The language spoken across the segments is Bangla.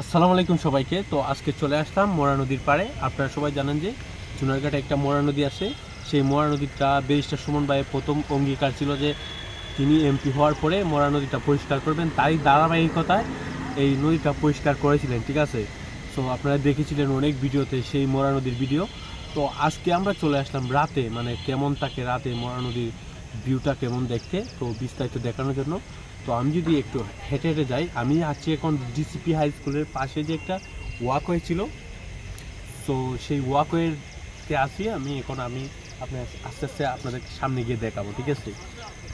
আসসালামু আলাইকুম সবাইকে। তো আজকে চলে আসলাম মোরা নদীর পাড়ে। আপনারা সবাই জানেন যে চুনারঘাটে একটা মোরা নদী আছে। সেই মোরা নদীটা ব্যারিস্টার সুমন ভাইয়ের প্রথম অঙ্গীকার ছিল যে তিনি এমপি হওয়ার পরে মোরা নদীটা পরিষ্কার করবেন। তাই ধারাবাহিকতায় এই নদীটা পরিষ্কার করেছিলেন, ঠিক আছে? সো আপনারা দেখেছিলেন অনেক ভিডিওতে সেই মোরা নদীর ভিডিও। তো আজকে আমরা চলে আসলাম রাতে মানে কেমন থাকে রাতে মোরা নদীর ভিউটা কেমন দেখতে? তো বিস্তারিত দেখানোর জন্য তো আমি যদি একটু হেঁটে হেঁটে যাই, আমি আছি এখন ডিসিপি হাই স্কুলের পাশে যে একটা ওয়াকওয়ে ছিল। তো সেই ওয়াকওয়েতে আসি আমি, এখন আমি আপনার আস্তে আস্তে আপনাদের সামনে গিয়ে দেখাবো, ঠিক আছে?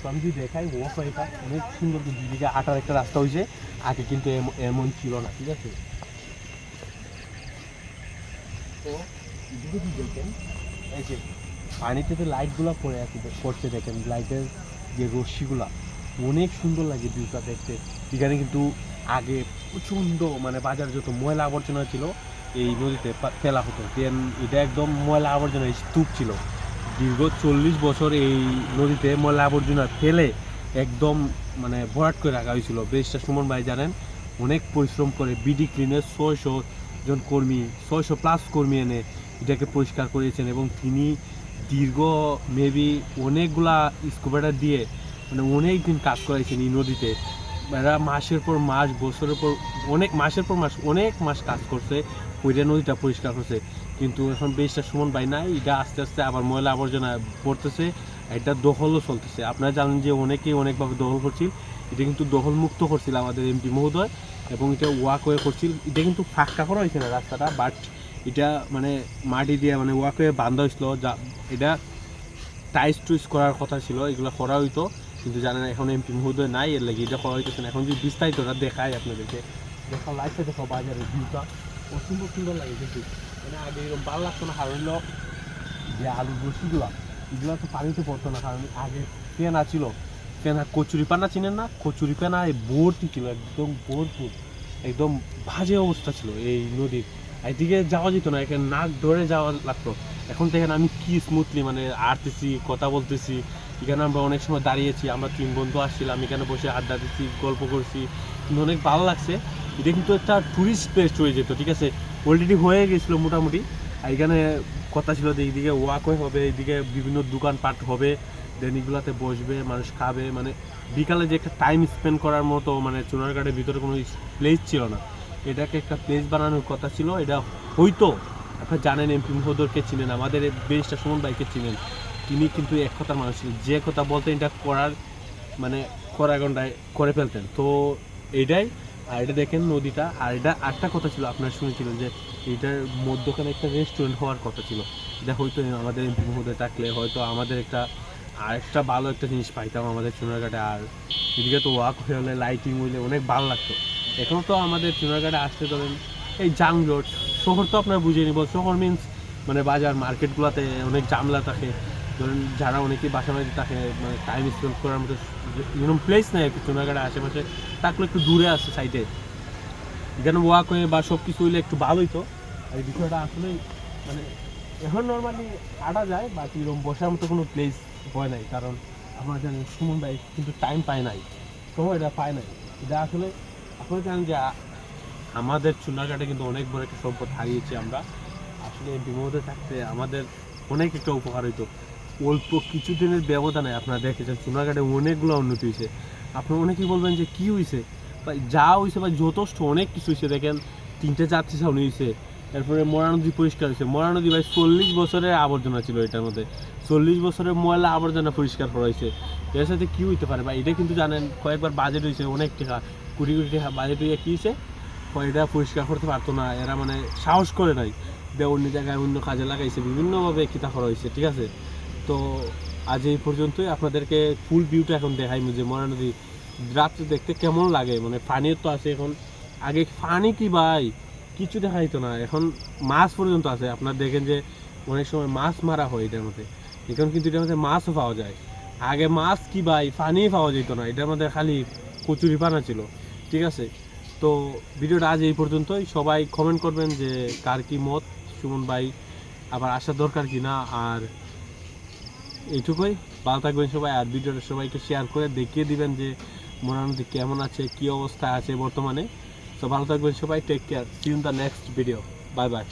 তো আমি যদি দেখাই ওয়াকওয়েটা অনেক সুন্দর কিন্তু দুদিকে আটার একটা রাস্তা হয়েছে, আগে কিন্তু এম- এমন ছিল না, ঠিক আছে? তো দেখেন, এই যে পানিতে তো লাইটগুলো পড়ে আছে পড়ছে দেখেন লাইটের যে রশ্মিগুলা অনেক সুন্দর লাগে ভিউটা দেখতে। এখানে কিন্তু আগে প্রচণ্ড মানে বাজার যত ময়লা আবর্জনা ছিল, এই নদীতে ফেলা হতো। দেন এটা একদম ময়লা আবর্জনা স্তূপ ছিল। দীর্ঘ চল্লিশ বছর এই নদীতে ময়লা আবর্জনা ফেলে একদম মানে ভরাট করে রাখা হয়েছিল। বেশটা সুমন ভাই জানেন, অনেক পরিশ্রম করে বিডি ক্লিনের ছয়শো জন কর্মী, ছয়শো প্লাস কর্মী এনে এটাকে পরিষ্কার করেছেন এবং তিনি দীর্ঘ মেবি অনেকগুলা স্কুবাটা দিয়ে মানে অনেক দিন কাজ করাইছেন এই নদীতে। এরা মাসের পর মাস, বছরের পর অনেক, মাসের পর মাস, অনেক মাস কাজ করছে, ওইটা নদীটা পরিষ্কার করছে। কিন্তু এখন বেশটা সুমন ভাই নাই, এটা আস্তে আস্তে আবার ময়লা আবর্জনা পড়তেছে, এটা দখলও চলতেছে। আপনারা জানেন যে অনেকেই অনেকভাবে দখল করছিল, এটা কিন্তু দখল মুক্ত করছিল আমাদের এমপি মহোদয়, এবং এটা ওয়াকওয়ে করছিল। এটা কিন্তু ফাঁকা করা হয়েছে না রাস্তাটা বাট এটা মানে মাটি দিয়ে মানে ওয়াকওয়ে বান্ধা হয়েছিল, যা, এটা টাইস টুইস করার কথা ছিল, এগুলো করা হইতো। কিন্তু জানেন, এখন এমপি মহোদয় নাই, এর লাগে এটা করা হইতেছে এখন যদি বিস্তারিতটা দেখায় আপনাদেরকে, দেখো লাইফে দেখো বাজারের ভিউটা কত সুন্দর লাগে কিন্তু। মানে আগে এরকম ভালো লাগতো না হলো যে আলু বসিগুলো এগুলো তো পানিতে পড়তো না, কারণ আগে পেনা ছিল। পেনা কচুরি পানা চিনেন না? কচুরি পানা এই ভর্তি ছিল, একদম ভরপুর, একদম বাজে অবস্থা ছিল এই নদীর। এদিকে যাওয়া যেত না এখানে নাক ধরে যাওয়া লাগতো। এখন দেখেন আমি কি স্মুথলি মানে আড়তেছি কথা বলতেছি এখানে আমরা অনেক সময় দাঁড়িয়েছি, আমরা তিন বন্ধু আসছিলাম, এখানে বসে আড্ডা দিচ্ছি, গল্প করছি। কিন্তু অনেক ভালো লাগছে। এটা কিন্তু একটা টুরিস্ট প্লেস হয়ে যেত, ঠিক আছে? অলরেডি হয়ে গেছিল মোটামুটি। আর এখানে কথা ছিল যে এইদিকে ওয়াকওয়ে হবে, এইদিকে বিভিন্ন দোকানপাট হবে দেন এগুলাতে বসবে, মানুষ খাবে। মানে বিকালে যে একটা টাইম স্পেন্ড করার মতো মানে চুনারঘাটের ভিতরে কোনো প্লেস ছিল না। এটাকে একটা প্লেস বানানোর কথা ছিল। এটা হয়তো আপনারা জানেন, এমপি মহোদরকে চিনেন, আমাদের বেশটা সুমন ভাইকে চিনেন। তিনি কিন্তু এক কথার মানুষ ছিলেন যে কথা বলতেন এটা করার মানে করা গন্ডায় করে ফেলতেন। তো এটাই, আর এটা দেখেন নদীটা, আর এটা আরেকটা কথা ছিল, আপনারা শুনেছিলেন যে এটার মধ্যখানে একটা রেস্টুরেন্ট হওয়ার কথা ছিল। এটা হয়তো আমাদের এমপি মহোদয় থাকলে হয়তো আমাদের একটা, আরেকটা ভালো একটা জিনিস পাইতাম আমাদের চুনারঘাটে, আর এদিকে তো ওয়াক হয়ে হলে লাইটিং হইলে অনেক ভালো লাগতো। এখন তো আমাদের চুনারঘাটে আসতে ধরেন, এই যানজট শহর তো আপনার বুঝে নিব শহর মিন্স মানে বাজার মার্কেটগুলোতে অনেক জামলা থাকে। ধরেন যারা অনেকেই বাসা বাড়িতে থাকে মানে টাইম স্পেন্ড করার মতো এরকম প্লেস নাই, একটু চুনারঘাটে আশেপাশে থাকলে একটু দূরে আছে সাইডে এখানে ওয়াক হয়ে বা সব কিছু হইলে একটু ভালোই তো আর এই বিষয়টা আসলেই মানে এখন নর্মালি আটা যায় বাট এরকম বসার মতো কোনো প্লেস হয় নাই। কারণ আমরা জানেন, সুমন ভাই কিন্তু টাইম পায় নাই, সময়টা পায় নাই। এটা আসলে আপনারা জানেন যে, আমাদের চুনারঘাটে কিন্তু অনেক বড় একটা সম্পদ হারিয়েছি আমরা। আসলে বিমোদে থাকতে আমাদের অনেক একটা উপকার হইতো। অল্প কিছুদিনের ব্যবধানে আপনারা দেখেছেন চুনারঘাটে অনেকগুলো উন্নতি হয়েছে। আপনারা অনেকেই বলবেন যে, কী হয়েছে ভাই যা হয়েছে ভাই যথেষ্ট অনেক কিছু হয়েছে দেখেন, তিনটে যাত্রী ছাউনি হয়েছে এরপরে মরা নদী পরিষ্কার হয়েছে মরা নদী ভাই চল্লিশ বছরের আবর্জনা ছিল এটার মধ্যে। চল্লিশ বছরের ময়লা আবর্জনা পরিষ্কার করা হয়েছে এর সাথে কী হইতে পারে বা এটা কিন্তু জানেন, কয়েকবার বাজেট হয়েছে অনেক টাকা। কোটি কোটি টাকা বাজেট হয়ে কী হয়েছে এটা পরিষ্কার করতে পারতো না, এরা মানে সাহস করে নাই। বে অন্য জায়গায় অন্য কাজে লাগাইছে, বিভিন্নভাবে কিতা করা হয়েছে ঠিক আছে? তো আজ এই পর্যন্তই। আপনাদেরকে ফুল ভিউটা এখন দেখাই যে মরা নদী রাত্রে দেখতে কেমন লাগে। মানে পানির তো আছে এখন। আগে পানি কি ভাই? কিছু দেখা যেত না। এখন মাছ পর্যন্ত আছে। আপনার দেখেন যে অনেক সময় মাছ মারা হয় এটার মধ্যে। এখন কিন্তু এটার মধ্যে মাছও পাওয়া যায়। আগে মাছ কি ভাই? পানি পাওয়া যেত না। এটার মধ্যে খালি কচুরি পানা ছিল। ঠিক আছে? তো ভিডিওটা আজ এই পর্যন্তই। সবাই কমেন্ট করবেন যে কার কি মত। সুমন ভাই, আবার আসার দরকার কি না? আর এইটুকুই। ভালো থাকবেন সবাই, আর ভিডিওটা সবাইকে শেয়ার করে দেখিয়ে দিবেন যে মোরানদি কেমন আছে, কি অবস্থা আছে বর্তমানে। তো ভালো থাকবেন সবাই take care see in the next video bye bye